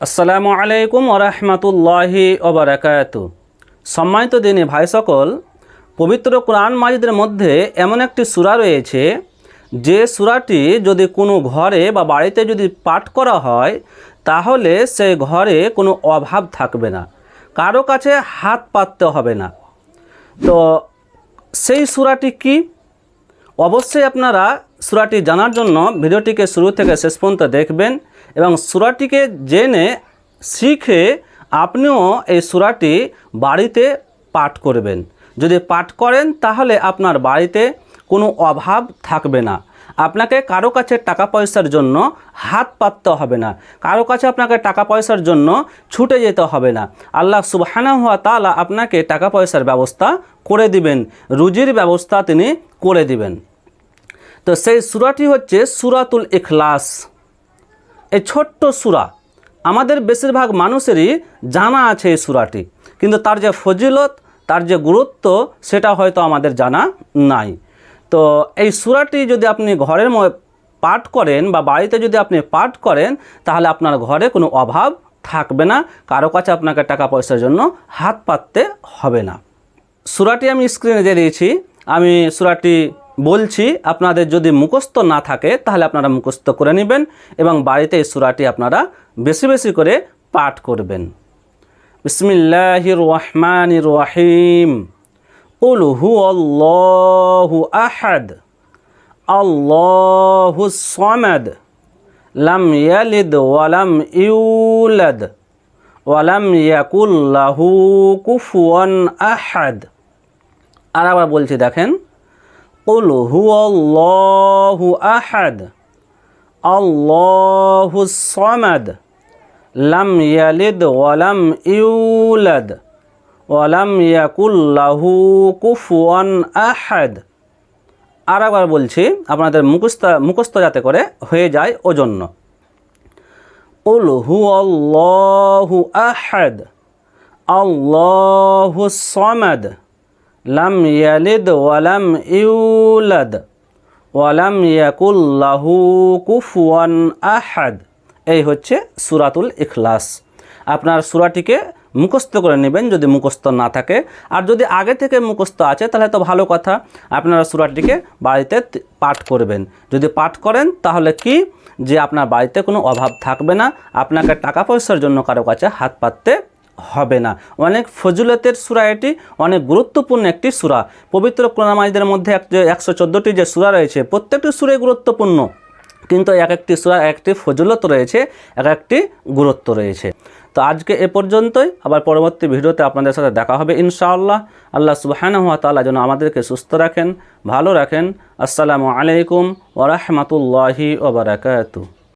আসসালামু আলাইকুম ওরহমতুল্লাহি ওবরাকাত সম্মানিত দিনে ভাই সকল পবিত্র কোরআন মাজিদের মধ্যে এমন একটি সূরা রয়েছে, যে সূরাটি যদি কোনো ঘরে বা বাড়িতে যদি পাঠ করা হয়, তাহলে সেই ঘরে কোনো অভাব থাকবে না, কারও কাছে হাত পাততে হবে না। তো সেই সূরাটি কি? অবশ্যই আপনারা সূরাটি জানার জন্য ভিডিওটিকে শুরু থেকে শেষ পর্যন্ত দেখবেন এবং সূরাটিকে জেনে শিখে আপনিও এই সূরাটি বাড়িতে পাঠ করবেন। যদি পাঠ করেন তাহলে আপনার বাড়িতে কোনো অভাব থাকবে না। আপনাকে কারও কাছে টাকা পয়সার জন্য হাত পাততে হবে না। কারও কাছে আপনাকে টাকা পয়সার জন্য ছুটে যেতে হবে না। আল্লাহ সুবহানা হওয়া তালা আপনাকে টাকা পয়সার ব্যবস্থা করে দিবেন। রুজির ব্যবস্থা তিনি করে দিবেন। তো সেই সুরাটি হচ্ছে সুরাতুল ইখলাস। এই ছোট্ট সুরা। আমাদের বেশিরভাগ মানুষেরই জানা আছে এই সুরাটি। কিন্তু তার যে ফজিলত, তার যে গুরুত্ব, সেটা হয়তো আমাদের জানা নাই। তো এই সুরাটি যদি আপনি ঘরের পাঠ করেন বা বাড়িতে যদি আপনি পাঠ করেন, তাহলে আপনার ঘরে কোনো অভাব থাকবে না। কারও কাছে আপনাকে টাকা পয়সার জন্য হাত পাততে হবে না। সুরাটি আমি স্ক্রিনে দিয়ে দিয়েছি। আমি সুরাটি বলছি আপনাদের যদি মুখস্থ না থাকে তাহলে আপনারা মুখস্থ করে নেবেন এবং বাড়িতে এই সুরাটি আপনারা বেশি বেশি করে পাঠ করবেন বিসমিল্লাহির রহমানির রহিম قل هو الله أحد الله الصمد لم يلد ولم يولد ولم يكن له كفوا أحد আর আবার বলছি দেখেন قل هو الله أحد الله الصمد لم يلد ولم يولد ওয়ালাম ইয়াকুল্লাহু কুফুয়ান আহাদ আর একবার বলছি আপনাদের মুখস্থ মুখস্থ যাতে করে হয়ে যায় ওজন্য উল হু আল্লাহু আহাদ আল্লাহু সমাদ লাম ইয়ালিদ ওয়ালাম ইউলাদ, ওয়ালাম ইয়াকুল্লাহু কুফুয়ান আহাদ। এই হচ্ছে সুরাতুল ইখলাস। আপনার সুরাটিকে মুখস্থ করে নেবেন যদি মুখস্থ না থাকে। আর যদি আগে থেকে মুখস্থ আছে, তাহলে তো ভালো কথা, আপনারা সুরাটিকে বাড়িতে পাঠ করবেন। যদি পাঠ করেন, তাহলে কি? যে আপনার বাড়িতে কোনো অভাব থাকবে না, আপনাকে টাকা পয়সার জন্য কারও কাছে হাত পাততে হবে না। অনেক ফজিলতের সুরা এটি অনেক গুরুত্বপূর্ণ একটি সুরা। পবিত্র কোরআমাইদের মধ্যে একশো চোদ্দোটি যে সুরা রয়েছে, প্রত্যেকটি সুরে গুরুত্বপূর্ণ। কিন্তু এক একটি সুরা একটি ফজিলত রয়েছে, এক একটি গুরুত্ব রয়েছে। তো আজকে এ পর্যন্তই। আবার পরবর্তী ভিডিওতে আপনাদের সাথে দেখা হবে ইনশাআল্লাহ। আল্লাহ সুবাহানা হাত তাআলা যেন আমাদেরকে সুস্থ রাখেন, ভালো রাখেন। আসসালামু আলাইকুম ওরহমতুল্লাহি ওবরাকাতু